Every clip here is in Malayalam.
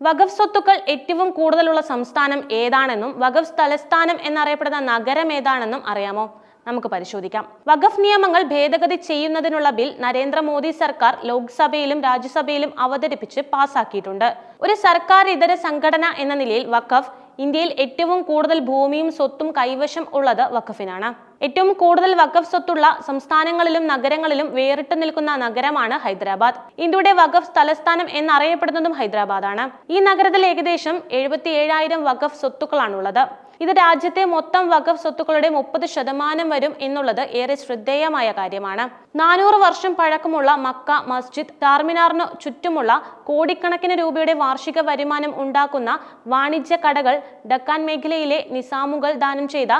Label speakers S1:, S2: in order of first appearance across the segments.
S1: വഖഫ് സ്വത്തുക്കൾ ഏറ്റവും കൂടുതലുള്ള സംസ്ഥാനം ഏതാണെന്നും വഖഫ് തലസ്ഥാനം എന്നറിയപ്പെടുന്ന നഗരം ഏതാണെന്നും അറിയാമോ? നമുക്ക് പരിശോധിക്കാം. വഖഫ് നിയമങ്ങൾ ഭേദഗതി ചെയ്യുന്നതിനുള്ള ബിൽ നരേന്ദ്രമോദി സർക്കാർ ലോക്സഭയിലും രാജ്യസഭയിലും അവതരിപ്പിച്ച് പാസാക്കിയിട്ടുണ്ട്. ഒരു സർക്കാർ ഇതര സംഘടന എന്ന നിലയിൽ വഖഫ് ഇന്ത്യയിൽ ഏറ്റവും കൂടുതൽ ഭൂമിയും സ്വത്തും കൈവശം ഉള്ളത് വഖഫിനാണ്. ഏറ്റവും കൂടുതൽ വഖഫ് സ്വത്തുള്ള സംസ്ഥാനങ്ങളിലും നഗരങ്ങളിലും വേറിട്ട് നിൽക്കുന്ന നഗരമാണ് ഹൈദരാബാദ്. ഇന്ത്യയുടെ വഖഫ് തലസ്ഥാനം എന്നറിയപ്പെടുന്നതും ഹൈദരാബാദാണ്. ഈ നഗരത്തിൽ ഏകദേശം എഴുപത്തി ഏഴായിരം വഖഫ് സ്വത്തുക്കളാണുള്ളത്. ഇത് രാജ്യത്തെ മൊത്തം വഖഫ് സ്വത്തുക്കളുടെ മുപ്പത് ശതമാനം വരും എന്നുള്ളത് ഏറെ ശ്രദ്ധേയമായ കാര്യമാണ്. നാനൂറ് വർഷം പഴക്കമുള്ള മക്ക മസ്ജിദ് ചാർമിനാറിനു ചുറ്റുമുള്ള കോടിക്കണക്കിന് രൂപയുടെ വാർഷിക വരുമാനം ഉണ്ടാക്കുന്ന വാണിജ്യ കടകൾ ഡക്കാൻ മേഖലയിലെ നിസാമുകൾ ദാനം ചെയ്ത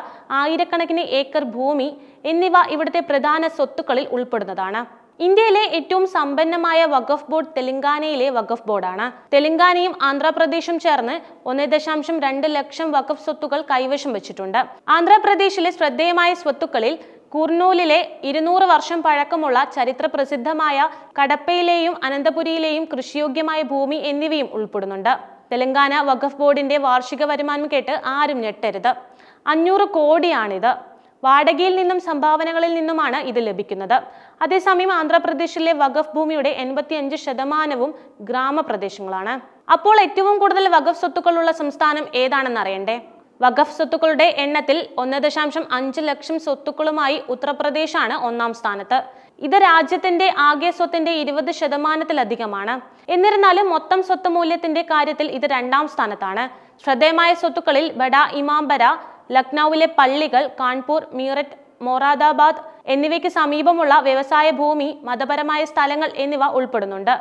S1: ആയിരക്കണക്കിന് ഏക്കർ ഭൂമി എന്നിവ ഇവിടുത്തെ പ്രധാന സ്വത്തുക്കളിൽ ഉൾപ്പെടുന്നതാണ്. ഇന്ത്യയിലെ ഏറ്റവും സമ്പന്നമായ വഖഫ് ബോർഡ് തെലങ്കാനയിലെ വഖഫ് ബോർഡാണ്. തെലങ്കാനയും ആന്ധ്രാപ്രദേശും ചേർന്ന് ഒന്നേ ദശാംശം രണ്ട് ലക്ഷം വഖഫ് സ്വത്തുക്കൾ കൈവശം വെച്ചിട്ടുണ്ട്. ആന്ധ്രാപ്രദേശിലെ ശ്രദ്ധേയമായ സ്വത്തുക്കളിൽ കുർണൂലിലെ ഇരുന്നൂറ് വർഷം പഴക്കമുള്ള ചരിത്ര പ്രസിദ്ധമായ കടപ്പയിലെയും അനന്തപുരിയിലെയും കൃഷിയോഗ്യമായ ഭൂമി എന്നിവയും ഉൾപ്പെടുന്നുണ്ട്. തെലങ്കാന വഖഫ് ബോർഡിന്റെ വാർഷിക വരുമാനം കേട്ട് ആരും ഞെട്ടരുത്. അഞ്ഞൂറ് കോടിയാണിത്. വാടകയിൽ നിന്നും സംഭാവനകളിൽ നിന്നുമാണ് ഇത് ലഭിക്കുന്നത്. അതേസമയം ആന്ധ്രാപ്രദേശിലെ വഖഫ് ഭൂമിയുടെ എൺപത്തിയഞ്ച് ശതമാനവും ഗ്രാമപ്രദേശങ്ങളാണ്. അപ്പോൾ ഏറ്റവും കൂടുതൽ വഖഫ് സ്വത്തുക്കളുള്ള സംസ്ഥാനം ഏതാണെന്ന് അറിയണ്ടേ? വഖഫ് സ്വത്തുക്കളുടെ എണ്ണത്തിൽ ഒന്ന് ദശാംശം അഞ്ച് ലക്ഷം സ്വത്തുക്കളുമായി ഉത്തർപ്രദേശാണ് ഒന്നാം സ്ഥാനത്ത്. ഇത് രാജ്യത്തിന്റെ ആകെ സ്വത്തിന്റെ ഇരുപത് ശതമാനത്തിലധികമാണ്. എന്നിരുന്നാലും മൊത്തം സ്വത്ത് മൂല്യത്തിന്റെ കാര്യത്തിൽ ഇത് രണ്ടാം സ്ഥാനത്താണ്. ശ്രദ്ധേയമായ സ്വത്തുക്കളിൽ ബഡ ഇമാംബര ലക്നൌവിലെ പള്ളികൾ കാൺപൂർ മീററ്റ് മൊറാദാബാദ് എന്നിവയ്ക്ക് സമീപമുള്ള വ്യവസായ ഭൂമി മതപരമായ സ്ഥലങ്ങൾ എന്നിവ ഉൾപ്പെടുന്നുണ്ട്.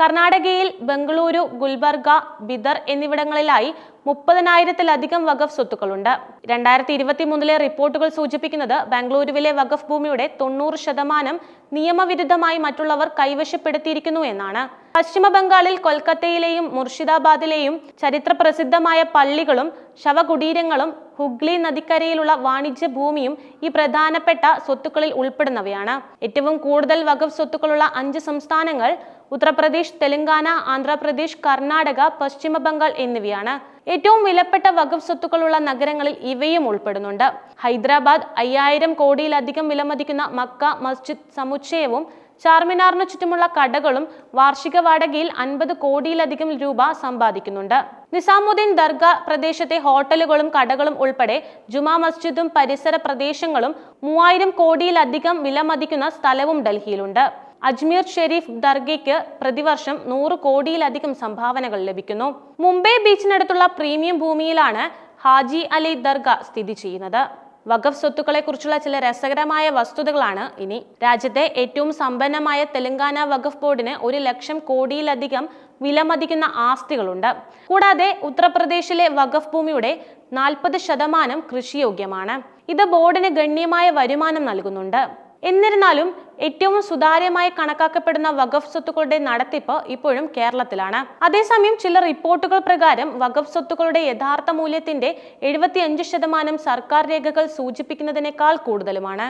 S1: കർണാടകയിൽ ബംഗളൂരു ഗുൽബർഗ ബിദർ എന്നിവിടങ്ങളിലായി മുപ്പതിനായിരത്തിലധികം വഖഫ് സ്വത്തുക്കളുണ്ട്. രണ്ടായിരത്തി ഇരുപത്തി മൂന്നിലെ റിപ്പോർട്ടുകൾ സൂചിപ്പിക്കുന്നത് ബംഗളൂരുവിലെ വഖഫ് ഭൂമിയുടെ തൊണ്ണൂറ് ശതമാനം നിയമവിരുദ്ധമായി മറ്റുള്ളവർ കൈവശപ്പെടുത്തിയിരിക്കുന്നു എന്നാണ്. പശ്ചിമ ബംഗാളിൽ കൊൽക്കത്തയിലെയും മുർഷിദാബാദിലെയും ചരിത്ര പ്രസിദ്ധമായ പള്ളികളും ശവകുടീരങ്ങളും ഹുഗ്ലി നദിക്കരയിലുള്ള വാണിജ്യ ഭൂമിയും ഈ പ്രധാനപ്പെട്ട സ്വത്തുക്കളിൽ ഉൾപ്പെടുന്നവയാണ്. ഏറ്റവും കൂടുതൽ വഖഫ് സ്വത്തുക്കളുള്ള അഞ്ച് സംസ്ഥാനങ്ങൾ ഉത്തർപ്രദേശ് തെലങ്കാന ആന്ധ്രാപ്രദേശ് കർണാടക പശ്ചിമ ബംഗാൾ എന്നിവയാണ്. ഏറ്റവും വിലപ്പെട്ട വകുപ്പ് സ്വത്തുക്കളുള്ള നഗരങ്ങളിൽ ഇവയും ഉൾപ്പെടുന്നുണ്ട്. ഹൈദരാബാദ് അയ്യായിരം കോടിയിലധികം വിലമതിക്കുന്ന മക്ക മസ്ജിദ് സമുച്ചയവും ചാർമിനാറിനു ചുറ്റുമുള്ള കടകളും വാർഷിക വാടകയിൽ അൻപത് കോടിയിലധികം രൂപ സമ്പാദിക്കുന്നുണ്ട്. നിസാമുദ്ദീൻ ദർഗ പ്രദേശത്തെ ഹോട്ടലുകളും കടകളും ഉൾപ്പെടെ ജുമാ മസ്ജിദും പരിസര പ്രദേശങ്ങളും മൂവായിരം കോടിയിലധികം വിലമതിക്കുന്ന സ്ഥലവും ഡൽഹിയിലുണ്ട്. അജ്മീർ ഷെരീഫ് ദർഗയ്ക്ക് പ്രതിവർഷം നൂറ് കോടിയിലധികം സംഭാവനകൾ ലഭിക്കുന്നു. മുംബൈ ബീച്ചിനടുത്തുള്ള പ്രീമിയം ഭൂമിയിലാണ് ഹാജി അലി ദർഗ സ്ഥിതി ചെയ്യുന്നത്. വഖഫ് സ്വത്തുക്കളെ കുറിച്ചുള്ള ചില രസകരമായ വസ്തുതകളാണ് ഇനി. രാജ്യത്തെ ഏറ്റവും സമ്പന്നമായ തെലങ്കാന വഖഫ് ബോർഡിന് ഒരു ലക്ഷം കോടിയിലധികം വിലമതിക്കുന്ന ആസ്തികളുണ്ട്. കൂടാതെ ഉത്തർപ്രദേശിലെ വഖഫ് ഭൂമിയുടെ നാൽപ്പത് ശതമാനം കൃഷിയോഗ്യമാണ്. ഇത് ബോർഡിന് ഗണ്യമായ വരുമാനം നൽകുന്നുണ്ട്. എന്നിരുന്നാലും ഏറ്റവും സുതാര്യമായി കണക്കാക്കപ്പെടുന്ന വഖഫ് സ്വത്തുക്കളുടെ നടത്തിപ്പ് ഇപ്പോഴും കേരളത്തിലാണ്. അതേസമയം ചില റിപ്പോർട്ടുകൾ പ്രകാരം വഖഫ് സ്വത്തുക്കളുടെ യഥാർത്ഥ മൂല്യത്തിന്റെ എഴുപത്തിയഞ്ച് ശതമാനം സർക്കാർ രേഖകൾ സൂചിപ്പിക്കുന്നതിനേക്കാൾ കൂടുതലുമാണ്.